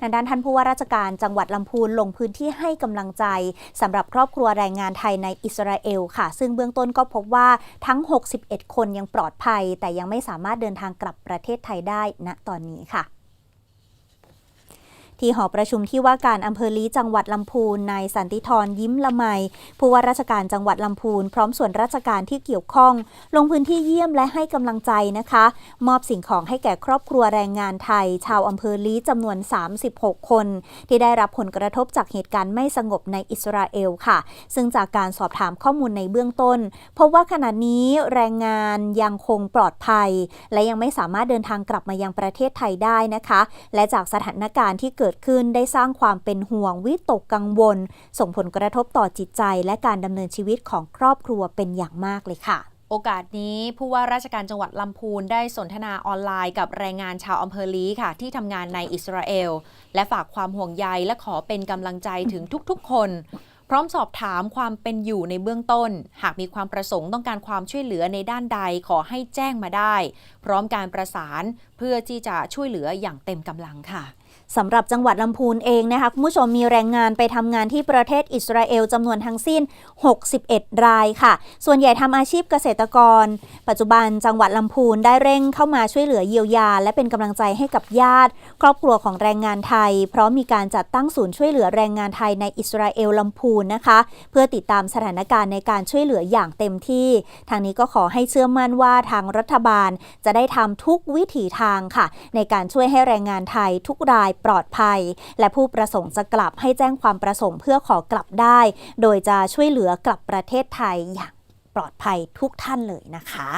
ทางด้านท่านผู้ว่าราชการจังหวัดลำพูนลงพื้นที่ให้กำลังใจสำหรับครอบครัวแรงงานไทยในอิสราเอลค่ะ ซึ่งเบื้องต้นก็พบว่าทั้ง 61 คนยังปลอดภัย แต่ยังไม่สามารถเดินทางกลับประเทศไทยได้ณตอนนี้ค่ะ ที่หอประชุมที่ว่าการอำเภอลี้จังหวัดลำพูนนายสันติธรยิ้มละไมผู้ว่าราชการจังหวัดลำพูน พร้อมส่วนราชการที่เกี่ยวข้อง ลงพื้นที่เยี่ยมและให้กำลังใจนะคะ มอบสิ่งของให้แก่ครอบครัวแรงงานไทย ชาวอำเภอลี้จำนวน 36 คน ที่ได้รับผลกระทบจากเหตุการณ์ไม่สงบในอิสราเอลค่ะ ซึ่งจากการสอบถามข้อมูลในเบื้องต้นพบว่าขณะนี้แรงงานยังคงปลอดภัย และยังไม่สามารถเดินทางกลับมายังประเทศไทยได้นะคะ และจากสถานการณ์ที่เกิดดขึ้นได้สร้างความเป็นห่วงวิตกกังวล ส่งผลกระทบต่อจิตใจและการดำเนินชีวิตของครอบครัวเป็นอย่างมากเลยค่ะโอกาสนี้ผู้ว่าราชการจังหวัดลำพูนได้สนทนาออนไลน์กับแรงงานชาวอำเภอลีค่ะ ที่ทำงานในอิสราเอล และฝากความห่วงใยและขอเป็นกำลังใจถึงทุกๆคน พร้อมสอบถามความเป็นอยู่ในเบื้องต้น หากมีความประสงค์ต้องการความช่วยเหลือในด้านใดขอให้แจ้งมาได้ พร้อมการประสานเพื่อที่จะช่วยเหลืออย่างเต็มกำลังค่ะ สำหรับจังหวัดลำพูนเองนะคะคุณผู้ชมมีแรงงานไปทำงานที่ประเทศอิสราเอลจำนวนทั้งสิ้น 61 รายค่ะ ส่วนใหญ่ทำอาชีพเกษตรกร ปัจจุบันจังหวัดลำพูนได้เร่งเข้ามาช่วยเหลือเยียวยา และเป็นกำลังใจให้กับญาติ ครอบครัวของแรงงานไทย เพราะมีการจัดตั้งศูนย์ช่วยเหลือแรงงานไทยในอิสราเอลลำพูนนะคะ เพื่อติดตามสถานการณ์ในการช่วยเหลืออย่างเต็มที่ ทางนี้ก็ขอให้เชื่อมั่นว่าทางรัฐบาลจะได้ทำทุกวิถีทางค่ะ ในการช่วยให้แรงงานไทยทุกรายายปลอดภัย และผู้ประสงค์จะกลับให้แจ้งความประสงค์เพื่อขอกลับได้ โดยจะช่วยเหลือกลับประเทศไทยอย่างปลอดภัยทุกท่านเลยนะคะ